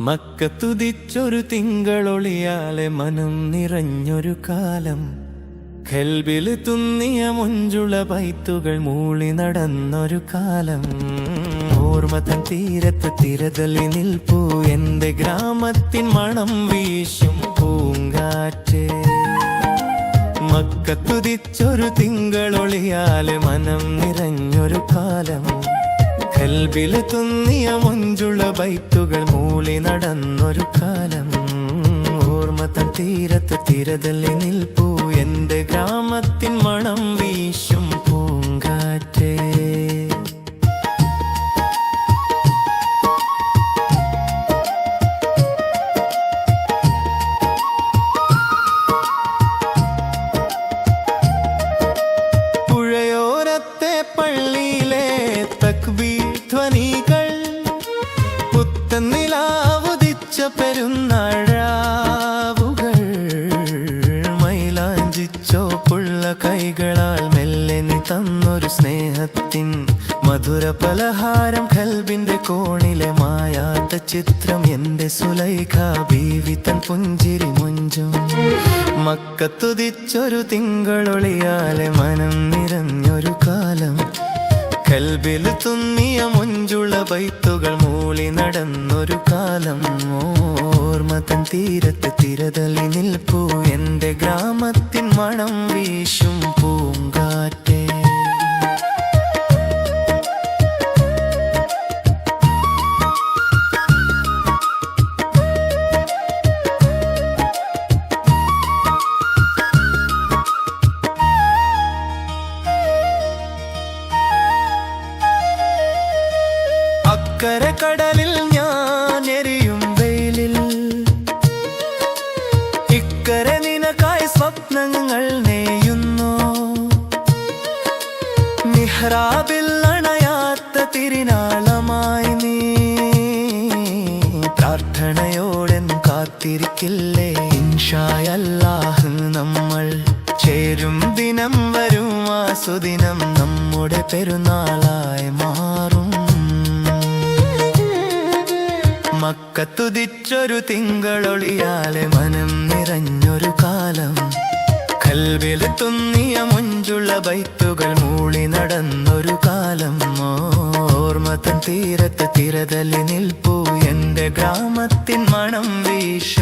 മക്കത്തുതിച്ചൊരു തിങ്കളൊളിയാലെ മനം നിറഞ്ഞൊരു കാലം. ഖൽബിൽ തുന്നിയ മുഞ്ചുള പൈത്തുകൾ മൂളി നടന്നൊരു കാലം. ഓർമ്മതൻ തീരത്ത് തിരതലി നിൽപ്പൂ എന്റെ ഗ്രാമത്തിൻ മണം വീശും പൂങ്കാറ്റ്. മക്കത്തുതിച്ചൊരു തിങ്കളൊളിയാലെ മനം നിറഞ്ഞൊരു കാലം. കൽബിൽ തുന്നിയ മുഞ്ചുള ബൈത്തുകൾ മൂളി നടന്നൊരു കാലം. ഓർമ്മ തീരത്ത് തീരതല്ലി നിൽപ്പൂ. എന്റെ ഗ്രാമത്തിൻ നിലാവുദിച്ച മൈലാഞ്ചിച്ചോ പുള്ള കൈകളാൽ മെല്ലെ നീ തന്നൊരു സ്നേഹത്തിൻ മധുര പലഹാരം കൽബിന്റെ കോണിലെ മായാത്ത ചിത്രം എന്റെ സുലൈഖ ബീവി തൻ പുഞ്ചിരി മുഞ്ചും. മക്കത്തുതിച്ചൊരു തിങ്കളൊളിയാലെ മനം നിറഞ്ഞൊരു കാലം. കൽബിൽ തുന്നിയ മുഞ്ചുള്ള ബൈത്തുകൾ മൂളി നടന്നൊരു കാലം. ഓർമ്മ തൻ തീരത്ത് തിരതലി നിൽപ്പൂ. എന്റെ ഗ്രാമത്തിൻ മണം വീശും പൂങ്കാറ്റേ അക്കരെ കടലിൽ ഞാൻ എരിയും വെയിലിൽ. ഇക്കരെ നിനക്കായി സ്വപ്നങ്ങൾ നെയ്യുന്നു. മിഹ്റാബിൽ അണയാത്ത തിരിനാളമായി നീ. പ്രാർത്ഥനയോടെ കാത്തിരിക്കില്ലേ? ഇൻഷായല്ലാഹ് നമ്മൾ ചേരും ദിനം വരും ആ നമ്മുടെ പെരുന്നാളായി മക്കത്തുതിച്ചൊരു തിങ്കളൊളിയാലെ മനം നിറഞ്ഞൊരു കാലം. കൽവിൽ തുന്നിയ മുഞ്ചുള്ള ബൈത്തുകൾ മൂളി നടന്നൊരു കാലം. ഓർമ്മ തൻ തീരത്ത് തിരതല്ലി നിൽപ്പൂ. എന്റെ ഗ്രാമത്തിൻ മണം വീശ